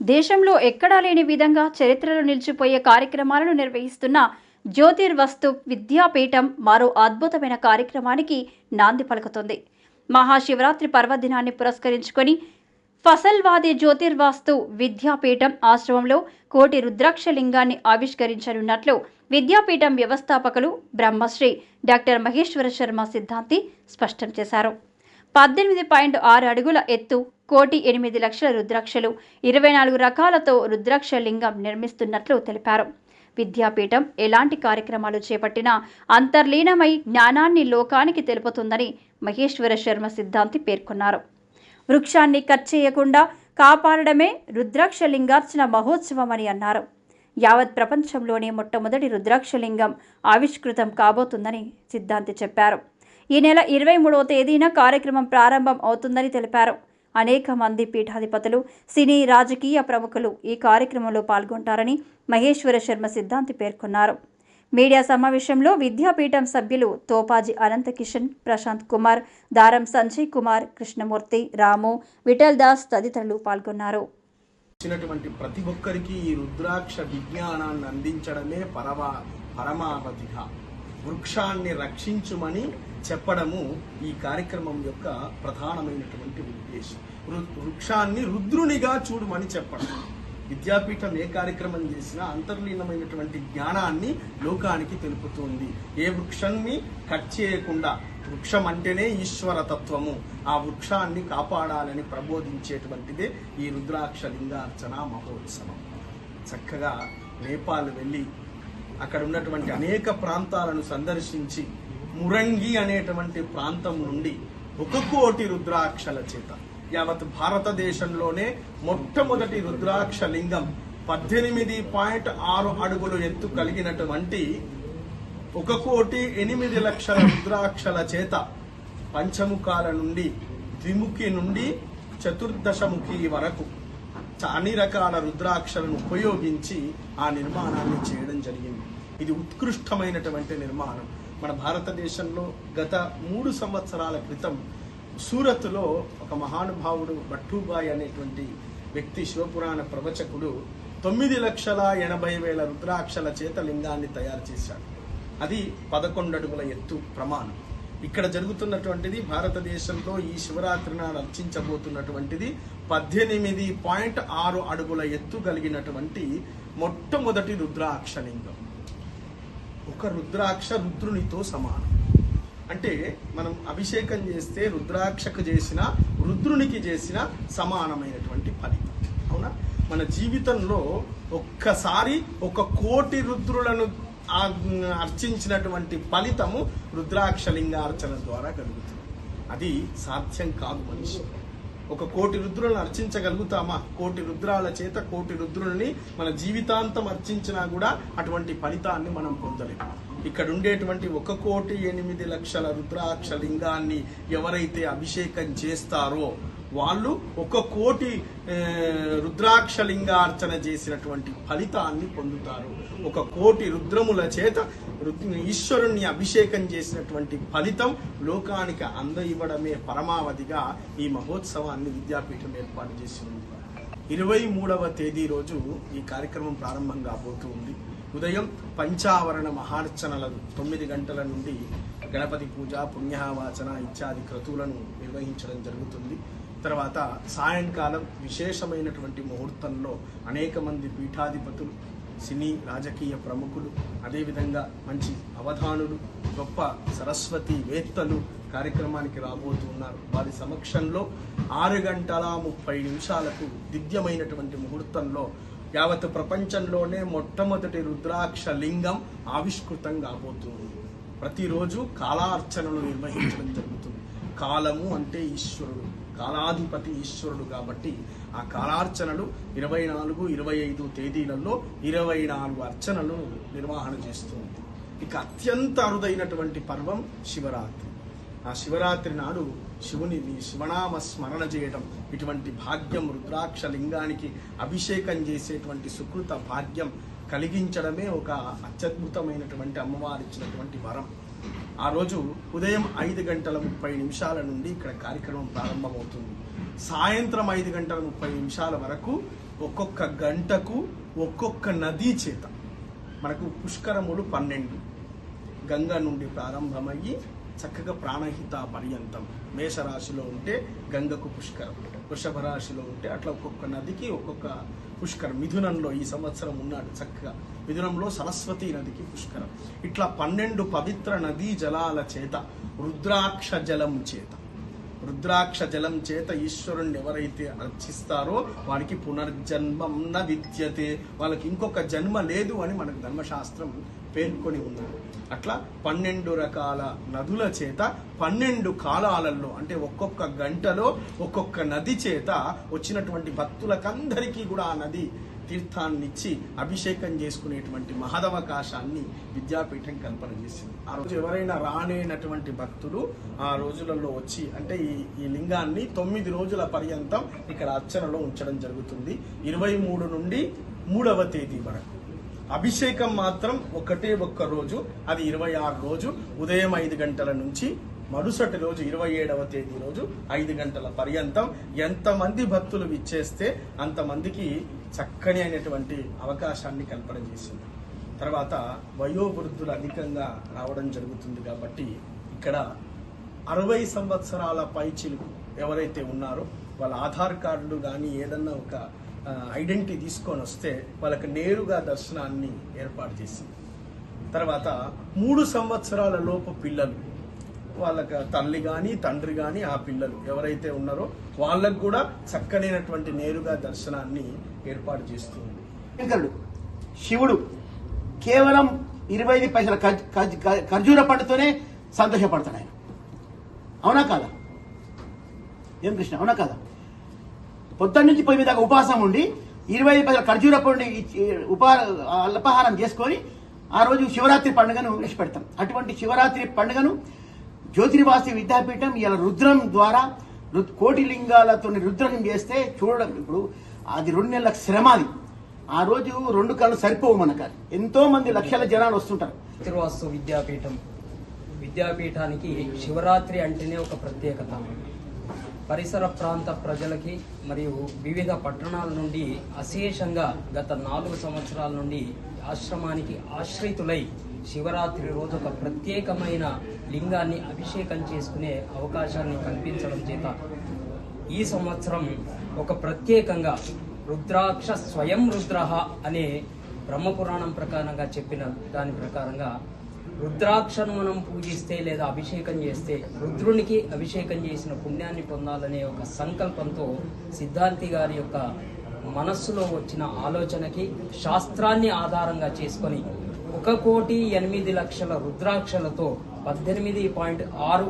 దేశంలో ఎక్కడా లేని విధంగా చరిత్రలో నిలిచిపోయే కార్యక్రమాలను నిర్వహిస్తున్న జ్యోతిర్వస్తు విద్యాపీఠం మరో అద్భుతమైన కార్యక్రమానికి నాంది పలుకుతుంది. మహాశివరాత్రి పర్వదినాన్ని పురస్కరించుకొని ఫసల్వాది జ్యోతిర్వాస్తు విద్యాపీఠం ఆశ్రమంలో కోటి రుద్రాక్ష లింగాన్ని ఆవిష్కరించనున్నట్లు విద్యాపీఠం వ్యవస్థాపకులు బ్రహ్మశ్రీ డాక్టర్ మహేశ్వర శర్మ సిద్ధాంతి స్పష్టం చేశారు. పద్దెనిమిది పాయింట్ ఆరు అడుగుల ఎత్తు కోటి ఎనిమిది లక్షల రుద్రాక్షలు ఇరవై నాలుగు రకాలతో రుద్రాక్ష లింగం నిర్మిస్తున్నట్లు తెలిపారు. విద్యాపీఠం ఎలాంటి కార్యక్రమాలు చేపట్టినా అంతర్లీనమై జ్ఞానాన్ని లోకానికి తెలుపుతుందని మహేశ్వర శర్మ సిద్ధాంతి పేర్కొన్నారు. వృక్షాన్ని కట్ చేయకుండా కాపాడడమే రుద్రాక్ష లింగార్చన మహోత్సవం అని అన్నారు. యావత్ ప్రపంచంలోనే మొట్టమొదటి రుద్రాక్షలింగం ఆవిష్కృతం కాబోతుందని సిద్ధాంతి చెప్పారు. ఈ నెల ఇరవై మూడవ తేదీన కార్యక్రమం ప్రారంభం అవుతుందని తెలిపారు. అనేక మంది పీఠాధిపతులు సినీ రాజకీయ ప్రముఖులు ఈ కార్యక్రమంలో పాల్గొంటారని మహేశ్వర శర్మ సిద్ధాంతి పేర్కొన్నారు. మీడియా సమావేశంలో విద్యాపీఠం సభ్యులు తోపాజీ అనంతకిషన్ ప్రశాంత్ కుమార్ దారం సంజయ్ కుమార్ కృష్ణమూర్తి రాము విఠల్ దాస్ తదితరులు పాల్గొన్నారు. వచ్చినటువంటి ప్రతి ఒక్కరికి ఈ రుద్రాక్ష విజ్ఞానాన్ని అందించడమే పరమా పరమావధిగా వృక్షాన్ని రక్షించుమని చెప్పడము ఈ కార్యక్రమం యొక్క ప్రధానమైనటువంటి ఉద్దేశం. వృ- వృక్షాన్ని రుద్రునిగా చూడమని చెప్పడం. విద్యాపీఠం ఏ కార్యక్రమం చేసినా అంతర్లీనమైనటువంటి జ్ఞానాన్ని లోకానికి తెలుపుతుంది. ఏ వృక్షాన్ని కట్ చేయకుండా వృక్షం అంటేనే ఈశ్వర తత్వము ఆ వృక్షాన్ని కాపాడాలని ప్రబోధించేటువంటిదే ఈ రుద్రాక్ష లింగార్చన మహోత్సవం. చక్కగా నేపాల్ వెళ్ళి అక్కడ ఉన్నటువంటి అనేక ప్రాంతాలను సందర్శించి మురంగి అనేటువంటి ప్రాంతం నుండి ఒక కోటి రుద్రాక్షల చేత యావత్ భారతదేశంలోనే మొట్టమొదటి రుద్రాక్ష లింగం పద్దెనిమిది పాయింట్ ఆరు అడుగులు ఎత్తు కలిగినటువంటి ఒక కోటి ఎనిమిది లక్షల రుద్రాక్షల చేత పంచముఖాల నుండి ద్విముఖి నుండి చతుర్దశముఖి వరకు అన్ని రకాల రుద్రాక్షలను ఉపయోగించి ఆ నిర్మాణాన్ని చేయడం జరిగింది. ఇది ఉత్కృష్టమైనటువంటి నిర్మాణం. మన భారతదేశంలో గత మూడు సంవత్సరాల క్రితం సూరత్లో ఒక మహానుభావుడు భట్టూబాయ్ అనేటువంటి వ్యక్తి శివపురాణ ప్రవచకుడు తొమ్మిది లక్షల ఎనభై వేల రుద్రాక్షల చేత లింగాన్ని తయారు చేశాడు. అది పదకొండు అడుగుల ఎత్తు ప్రమాణం. ఇక్కడ జరుగుతున్నటువంటిది భారతదేశంలో ఈ శివరాత్రి నాడు అర్చించబోతున్నటువంటిది పద్దెనిమిది పాయింట్ ఆరు అడుగుల ఎత్తు కలిగినటువంటి మొట్టమొదటి రుద్రాక్షలింగం. ఒక రుద్రాక్ష రుద్రునితో సమానం. అంటే మనం అభిషేకం చేస్తే రుద్రాక్షకు చేసిన రుద్రునికి చేసిన సమానమైనటువంటి ఫలితం. అవునా? మన జీవితంలో ఒక్కసారి ఒక కోటి రుద్రులను అర్చించినటువంటి ఫలితము రుద్రాక్షలింగార్చన ద్వారా కలుగుతుంది. అది సాధ్యం కాదు మనిషి ఒక కోటి రుద్రులను అర్చించగలుగుతామా? కోటి రుద్రాల చేత కోటి రుద్రుల్ని మన జీవితాంతం అర్చించినా కూడా అటువంటి ఫలితాన్ని మనం పొందలేము. ఇక్కడ ఉండేటువంటి ఒక కోటి ఎనిమిది లక్షల రుద్రాక్ష లింగాన్ని ఎవరైతే అభిషేకం చేస్తారో వాళ్ళు ఒక కోటి రుద్రాక్షలింగార్చన చేసినటువంటి ఫలితాన్ని పొందుతారు. ఒక కోటి రుద్రముల చేత రుద్- ఈశ్వరుణ్ణి అభిషేకం చేసినటువంటి ఫలితం లోకానికి అందయివ్వడమే పరమావధిగా ఈ మహోత్సవాన్ని విద్యాపీఠం ఏర్పాటు చేసి ఉంది ఇరవై మూడవ తేదీ రోజు ఈ కార్యక్రమం ప్రారంభం కాబోతూ ఉంది. ఉదయం పంచావరణ మహార్చనల తొమ్మిది గంటల నుండి గణపతి పూజ పుణ్యవాచన ఇత్యాది క్రతువులను నిర్వహించడం జరుగుతుంది. తర్వాత సాయంకాలం విశేషమైనటువంటి ముహూర్తంలో అనేక మంది పీఠాధిపతులు సినీ రాజకీయ ప్రముఖులు అదేవిధంగా మంచి అవధానులు గొప్ప సరస్వతి వేత్తలు కార్యక్రమానికి రాబోతున్నారు వారి సమక్షంలో ఆరు గంటల ముప్పై నిమిషాలకు దివ్యమైనటువంటి ముహూర్తంలో యావత్ ప్రపంచంలోనే మొట్టమొదటి రుద్రాక్ష లింగం ఆవిష్కృతం కాబోతుంది. ప్రతిరోజు కాలార్చనలు నిర్వహించడం జరుగుతుంది. కాలము అంటే ఈశ్వరుడు. కాలాధిపతి ఈశ్వరుడు కాబట్టి ఆ కాలార్చనలు ఇరవై నాలుగు ఇరవై ఐదు తేదీలలో ఇరవై నాలుగు అర్చనలు నిర్వహణ చేస్తుంది. ఇక అత్యంత అరుదైనటువంటి పర్వం శివరాత్రి. ఆ శివరాత్రి నాడు శివుని శివనామ స్మరణ చేయడం ఇటువంటి భాగ్యం రుద్రాక్ష లింగానికి అభిషేకం చేసేటువంటి సుకృత భాగ్యం కలిగించడమే ఒక అత్యద్భుతమైనటువంటి అమ్మవారు ఇచ్చినటువంటి వరం. ఆ రోజు ఉదయం ఐదు గంటల ముప్పై నిమిషాల నుండి ఇక్కడ కార్యక్రమం ప్రారంభమవుతుంది. సాయంత్రం ఐదు గంటల ముప్పై నిమిషాల వరకు ఒక్కొక్క గంటకు ఒక్కొక్క నదీ చేత మనకు పుష్కరములు పన్నెండు. గంగ నుండి ప్రారంభమయ్యి చక్కగా ప్రాణహిత పర్యంతం మేషరాశిలో ఉంటే గంగకు పుష్కరం వృషభ రాశిలో ఉంటే అట్లా ఒక్కొక్క నదికి ఒక్కొక్క పుష్కరం. మిథునంలో ఈ సంవత్సరం ఉన్నాడు చక్కగా. మిథునంలో సరస్వతి నదికి పుష్కరం. ఇట్లా పన్నెండు పవిత్ర నదీ జలాల చేత రుద్రాక్ష జలం చేత. రుద్రాక్ష జలం చేత ఈశ్వరుణ్ణి ఎవరైతే అర్చిస్తారో వారికి పునర్జన్మం న విద్యతే. వాళ్ళకి ఇంకొక జన్మ లేదు అని మనకు ధర్మశాస్త్రం పేర్కొని ఉంది అట్లా పన్నెండు రకాల నదుల చేత పన్నెండు కాలాలలో అంటే ఒక్కొక్క గంటలో ఒక్కొక్క నది చేత వచ్చినటువంటి భక్తులకందరికీ కూడా ఆ నది తీర్థాన్ని ఇచ్చి అభిషేకం చేసుకునేటువంటి మహదవకాశాన్ని విద్యాపీఠం కల్పన చేసింది. ఆ రోజు ఎవరైనా రానేనటువంటి భక్తులు ఆ రోజులలో వచ్చి అంటే ఈ ఈ లింగాన్ని తొమ్మిది రోజుల పర్యంతం ఇక్కడ అర్చనలో ఉంచడం జరుగుతుంది. ఇరవై మూడు నుండి మూడవ తేదీ వరకు. అభిషేకం మాత్రం ఒకటే ఒక్క రోజు అది ఇరవై ఆరు రోజు ఉదయం ఐదు గంటల నుంచి మరుసటి రోజు ఇరవై ఏడవ తేదీ రోజు ఐదు గంటల పర్యంతం ఎంతమంది భక్తులు విచ్చేస్తే అంతమందికి చక్కని అయినటువంటి అవకాశాన్ని కల్పన చేసింది. తర్వాత వయోవృద్ధులు అధికంగా రావడం జరుగుతుంది కాబట్టి ఇక్కడ అరవై సంవత్సరాల పైచిలు ఎవరైతే ఉన్నారో వాళ్ళ ఆధార్ కార్డులు కానీ ఏదన్నా ఒక ఐడెంటిటీ తీసుకొని వస్తే వాళ్ళకి నేరుగా దర్శనాన్ని ఏర్పాటు చేసింది. తర్వాత మూడు సంవత్సరాల లోపు పిల్లలు వాళ్ళకి తల్లి కానీ తండ్రి కానీ ఆ పిల్లలు ఎవరైతే ఉన్నారో వాళ్ళకు కూడా చక్కనైనటువంటి నేరుగా దర్శనాన్ని ఏర్పాటు చేస్తుంది. శంకరుడు శివుడు కేవలం ఇరవై ఐదు పైసల ఖర్జూర పండుతోనే సంతోషపడతాడు ఆయన. అవునా కాదా? ఏం కృష్ణ అవునా కాదా? పొద్దున్న నుంచి పోయి దాకా ఉపవాసం ఉండి ఇరవై ఐదు పది ఖర్జూర పండు ఉపా అల్పహారం చేసుకొని ఆ రోజు శివరాత్రి పండుగను విడిచిపెడతాం అటువంటి శివరాత్రి పండుగను జ్యోతిర్వాసి విద్యాపీఠం ఇలా రుద్రం ద్వారా రు- కోటి లింగాలతో రుద్రం చేస్తే చూడడం ఇప్పుడు అది రెండు నెలల శ్రమ అది ఆ రోజు రెండు కళ్ళు సరిపోవు మనకు ఎంతో మంది లక్షల జనాలు వస్తుంటారు. జ్యోతిర్వాసు విద్యాపీఠం. విద్యాపీఠానికి శివరాత్రి అంటేనే ఒక ప్రత్యేకత. పరిసర ప్రాంత ప్రజలకి మరియు వివిధ పట్టణాల నుండి అశేషంగా గత నాలుగు సంవత్సరాల నుండి ఆశ్రమానికి ఆశ్రితులై శివరాత్రి రోజు ఒక ప్రత్యేకమైన లింగాన్ని అభిషేకం చేసుకునే అవకాశాన్ని కల్పించడం చేత ఈ సంవత్సరం ఒక ప్రత్యేకంగా రుద్రాక్ష స్వయం రుద్ర అనే బ్రహ్మపురాణం ప్రకారంగా చెప్పిన దాని ప్రకారంగా రుద్రాక్షను మనం పూజిస్తే లేదా అభిషేకం చేస్తే రుద్రునికి అభిషేకం చేసిన పుణ్యాన్ని పొందాలనే ఒక సంకల్పంతో సిద్ధాంతి గారి యొక్క మనస్సులో వచ్చిన ఆలోచనకి శాస్త్రాన్ని ఆధారంగా చేసుకొని ఒక కోటి ఎనిమిది లక్షల రుద్రాక్షలతో పద్దెనిమిది పాయింట్ ఆరు